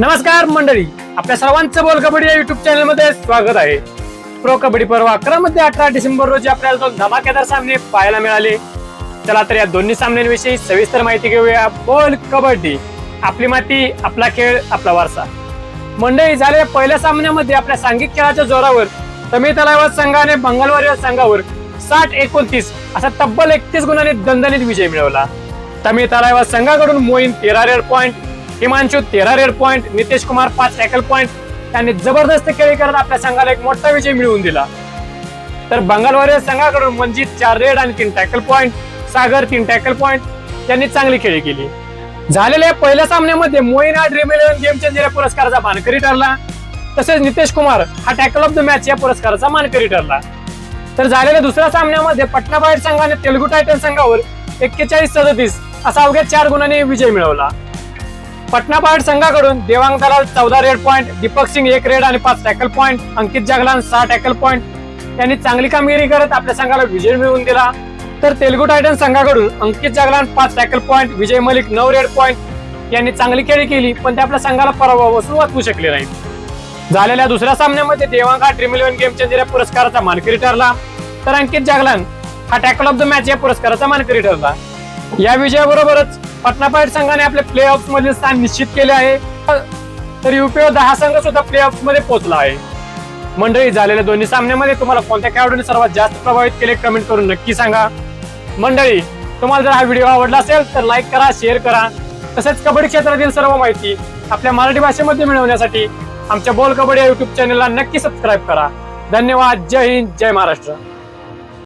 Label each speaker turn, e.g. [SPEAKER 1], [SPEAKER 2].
[SPEAKER 1] नमस्कार मंडळी आपल्या सर्वांचं बोल कबड्डी या युट्यूब चॅनलमध्ये स्वागत आहे. प्रो कबड्डी पर्व अकरा मध्ये अठरा डिसेंबर रोजी आपल्याला दोन धमाकेदार सामने पाहायला मिळाले. चला तर या दोन्ही सामन्यांविषयी सविस्तर माहिती घेऊया बोल कबड्डी. आपली माती आपला खेळ आपला वारसा. मंडळी झालेल्या पहिल्या सामन्यामध्ये आपल्या सांघिक खेळाच्या जोरावर तमिळ तलावात संघाने बंगालवारी संघावर साठ एकोणतीस असा तब्बल एकतीस गुणांनी दणदणीत विजय मिळवला. तमिळ तलावात संघाकडून मोईन तेरा रेड पॉईंट हिमांशू तेरा रेड पॉईंट नितेश कुमार पाच टॅकल पॉईंट त्यांनी जबरदस्त खेळी करत आपल्या संघाला एक मोठा विजय मिळवून दिला. तर बंगालवारी संघाकडून मंजित चार रेड आणि तीन टॅकल पॉईंट सागर तीन टॅकल पॉईंट त्यांनी चांगली खेळी केली. झालेल्या पहिल्या सामन्यामध्ये मोईन हा ड्रीम इलेव्हन गेम चेंजर या पुरस्काराचा मानकरी ठरला. तसेच नितेश कुमार हा टॅकल ऑफ द मॅच या पुरस्काराचा मानकरी ठरला. तर झालेल्या दुसऱ्या सामन्यामध्ये पटना बाहेर संघाने तेलुगू टायटन संघावर एक्केचाळीस सदतीस असा अवघ्या चार गुणांनी विजय मिळवला. पटना बाहेर संघाकडून देवांग दलाल चौदा रेड पॉईंट दीपक सिंग एक रेड आणि पाच टॅकल पॉईंट अंकित जागलान सहा टॅकल पॉईंट यांनी चांगली कामगिरी करत आपल्या संघाला विजय मिळवून दिला. तर तेलुगू टायटन संघाकडून अंकित जागलान पाच टॅकल पॉईंट विजय मलिक नऊ रेड पॉईंट यांनी चांगली खेळी केली पण ते आपल्या संघाला पराभव असून वाचवू शकले नाही. झालेल्या दुसऱ्या सामन्यामध्ये देवांग हा ड्रीम इलेव्हन गेम चेंजर या पुरस्काराचा मानकरी ठरला. तर अंकित जागलान हा टॅकल ऑफ द मॅच या पुरस्काराचा मानकरी ठरला. या विजयाबरोबरच पटना पायट संघाने आपले प्ले ऑफ मधील स्थान निश्चित केले आहे. तर युपीओ दहा संघ सुद्धा प्ले ऑफमध्ये पोहोचला आहे. मंडळी झालेल्या दोन्ही सामन्यामध्ये तुम्हाला कोणत्या खेळाडूने सर्वात जास्त प्रभावित केले कमेंट करून नक्की सांगा. मंडळी तुम्हाला जर हा व्हिडिओ आवडला असेल तर लाईक करा शेअर करा. तसेच कबड्डी क्षेत्रातील सर्व माहिती आपल्या मराठी भाषेमध्ये मिळवण्यासाठी आमच्या बोल कबड्डी या युट्यूब चॅनलला नक्की सबस्क्राईब करा. धन्यवाद. जय हिंद. जय महाराष्ट्र.